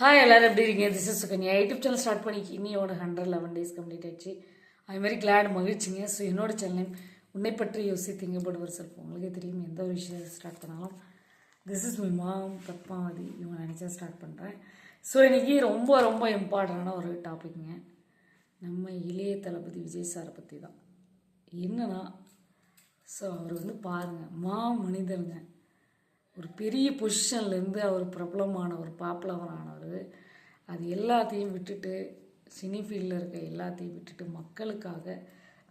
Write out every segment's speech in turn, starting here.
Hi எல்லோரும் எப்படி இருக்கீங்க? This is Sukanya. YouTube channel start பண்ணி இன்னியோட ஹண்ட்ரட் லெவன் டேஸ் கம்ப்ளீட் ஆயிடுச்சு. அது மாதிரி கிளாட் மகிழ்ச்சிங்க. ஸோ என்னோட சேனல் உன்னை பற்றி யோசி திங்கப்படுவர் செல்ஃப் உங்களுக்கே தெரியும் எந்த ஒரு விஷயம் ஸ்டார்ட் பண்ணாலும். This is my mom Padmavathi இவங்க நினச்சா ஸ்டார்ட் பண்ணுறேன் ஸோ இன்றைக்கி ரொம்ப ரொம்ப இம்பார்ட்டண்டான ஒரு டாபிக்ங்க நம்ம இளைய தளபதி விஜய் சாரை பற்றி தான் என்னன்னா ஸோ அவர் வந்து பாருங்கள் மா மனிதனுங்க ஒரு பெரிய பொசிஷன்லேருந்து அவர் பிரபலமானவர் பாப்புலவர் ஆனவர். அது எல்லாத்தையும் விட்டுட்டு சினி ஃபீல்டில் இருக்க எல்லாத்தையும் விட்டுட்டு மக்களுக்காக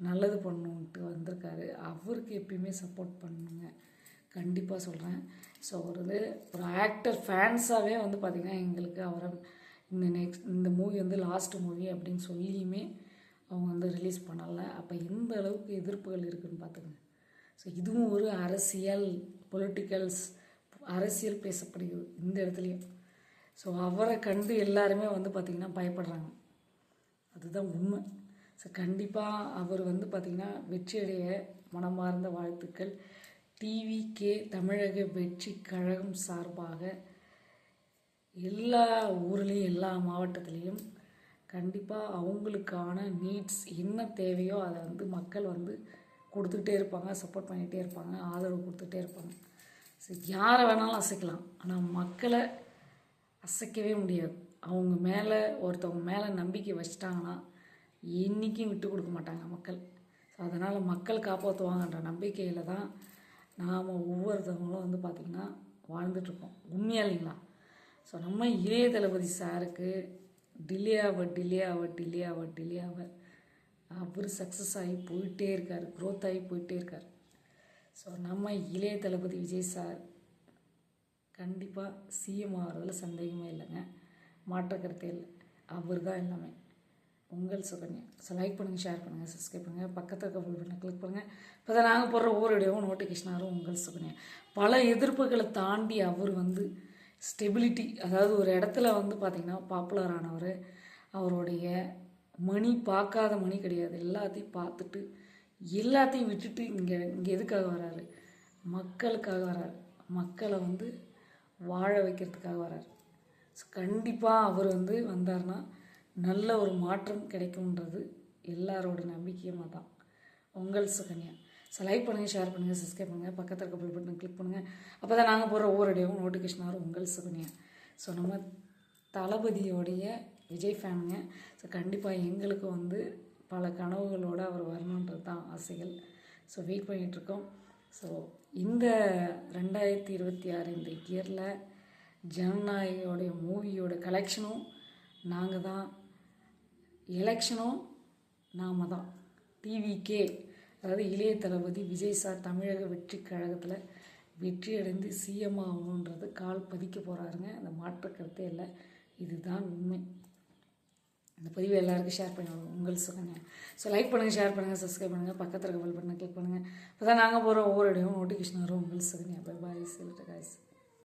நல்லது பண்ணணுன்ட்டு வந்திருக்காரு. அவருக்கு எப்பயுமே சப்போர்ட் பண்ணுங்க. கண்டிப்பாக சொல்கிறேன் ஸோ அவர் வந்து ஒரு ஆக்டர் ஃபேன்ஸாகவே வந்து பார்த்திங்கன்னா எங்களுக்கு அவரை இந்த நெக்ஸ்ட் இந்த மூவி வந்து லாஸ்ட் மூவி அப்படின்னு சொல்லியுமே அவங்க வந்து ரிலீஸ் பண்ணலை. அப்போ எந்த அளவுக்கு எதிர்ப்புகள் இருக்குதுன்னு பார்த்துக்கோங்க ஸோ இதுவும் ஒரு அரசியல் பொலிட்டிக்கல்ஸ் அரசியல் பேசப்படுகிறது இந்த இடத்துலையும். ஸோ அவரை கண்டு எல்லாருமே வந்து பார்த்திங்கன்னா பயப்படுறாங்க. அதுதான் உண்மை. ஸோ கண்டிப்பாக அவர் வந்து பார்த்திங்கன்னா வெற்றியடைய மனமார்ந்த வாழ்த்துக்கள். டிவி கே தமிழக வெற்றி கழகம் சார்பாக எல்லா ஊர்லேயும் எல்லா மாவட்டத்துலேயும் கண்டிப்பாக அவங்களுக்கான நீட்ஸ் என்ன தேவையோ அதை வந்து மக்கள் வந்து கொடுத்துக்கிட்டே இருப்பாங்க சப்போர்ட் பண்ணிகிட்டே இருப்பாங்க ஆதரவு கொடுத்துட்டே இருப்பாங்க. யாரை வேணாலும் அசைக்கலாம். ஆனால் மக்களை அசைக்கவே முடியாது. அவங்க மேலே ஒருத்தவங்க மேலே நம்பிக்கை வச்சிட்டாங்கன்னா என்றைக்கும் விட்டு கொடுக்க மாட்டாங்க மக்கள். ஸோ அதனால் மக்கள் காப்பாற்றுவாங்கன்ற நம்பிக்கையில் தான் நாம் ஒவ்வொருத்தவங்களும் வந்து பார்த்திங்கன்னா வாழ்ந்துட்டுருக்கோம் உண்மையா இல்லைங்களா? ஸோ நம்ம இளைய தளபதி சாருக்கு டிலே ஆக டிலே ஆக டிலே ஆக டிலே ஆக அவர் சக்ஸஸ் ஆகி போயிட்டே இருக்கார் க்ரோத் ஆகி போயிட்டே இருக்கார். ஸோ நம்ம இளைய தளபதி விஜய் சார் கண்டிப்பாக சிஎம் ஆகிறதுல சந்தேகமே இல்லைங்க. மாற்ற கருத்தே இல்லை அவர் தான் எல்லாமே. உங்கள் சுகன்யா. ஸோ லைக் பண்ணுங்கள் ஷேர் பண்ணுங்கள் சப்ஸ்கிரைப் பண்ணுங்கள் பக்கத்தில் இருக்க ஃபுல் பண்ண கிளிக் பண்ணுங்கள் இப்போ தான் நாங்கள் போடுற ஒவ்வொரு வீடியோவும் நோட்டிஃபிகேஷன் உங்கள் சுகன்யா. பல எதிர்ப்புகளை தாண்டி அவர் வந்து ஸ்டெபிலிட்டி அதாவது ஒரு இடத்துல வந்து பார்த்திங்கன்னா பாப்புலர் ஆனவர் அவருடைய மணி பார்க்காத மணி கிடையாது. எல்லாத்தையும் பார்த்துட்டு எல்லாத்தையும் விட்டுட்டு இங்கே இங்கே எதுக்காக வராரு? மக்களுக்காக வராரு. மக்களை வந்து வாழ வைக்கிறதுக்காக வராரு. ஸோ கண்டிப்பாக அவர் வந்து வந்தார்னா நல்ல ஒரு மாற்றம் கிடைக்கும்ன்றது எல்லாரோட நம்பிக்கையுமாக தான் உங்கள் சுகன்யா. ஸோ லைக் பண்ணுங்கள் ஷேர் பண்ணுங்கள் சப்ஸ்கிரைப் பண்ணுங்கள் பக்கத்தில் இருக்க பில் பட்டன் கிளிக் பண்ணுங்கள் அப்போ தான் நாங்கள் போகிற ஒவ்வொரு இடையும் நோட்டிஃபிகேஷன் வரும். உங்கள் சுகன்யா. ஸோ நம்ம தளபதியோடைய விஜய் ஃபேனுங்க ஸோ கண்டிப்பாக எங்களுக்கு வந்து பல கனவுகளோடு அவர் வரணுன்றது தான் ஆசைகள். ஸோ வெயிட் பண்ணிகிட்ருக்கோம் ஸோ இந்த ரெண்டாயிரத்தி இருபத்தி ஆறு இந்த இயரில் ஜனநாயகோடைய மூவியோட கலெக்ஷனும் நாங்கள் தான். எலெக்ஷனும் நாம தான். டிவிகே அதாவது இளைய தளபதி விஜய் சார் தமிழக வெற்றி கழகத்தில் வெற்றி அடைந்து சிஎம் ஆகணுன்றது கால் பதிக்க போகிறாருங்க அந்த மாற்ற கருத்தே இல்லை. இதுதான் உண்மை. இந்த பதிவு எல்லாருக்கும் ஷேர் பண்ணி உங்களுக்கு உங்கள் ஸோ லைக் பண்ணுங்கள் ஷேர் பண்ணுங்கள் சப்ஸ்கிரைப் பண்ணுங்கள் பக்கத்தில் இருக்க பெல் பட்டனை கிளிக் பண்ணுங்கள் இப்போ தான் நாங்கள் போகிற ஒவ்வொரு இடையும் நோட்டிஃபிகேஷன் வரும். உங்கள் சுகங்க. பை பாய் சில்ட்டு காய்ஸ்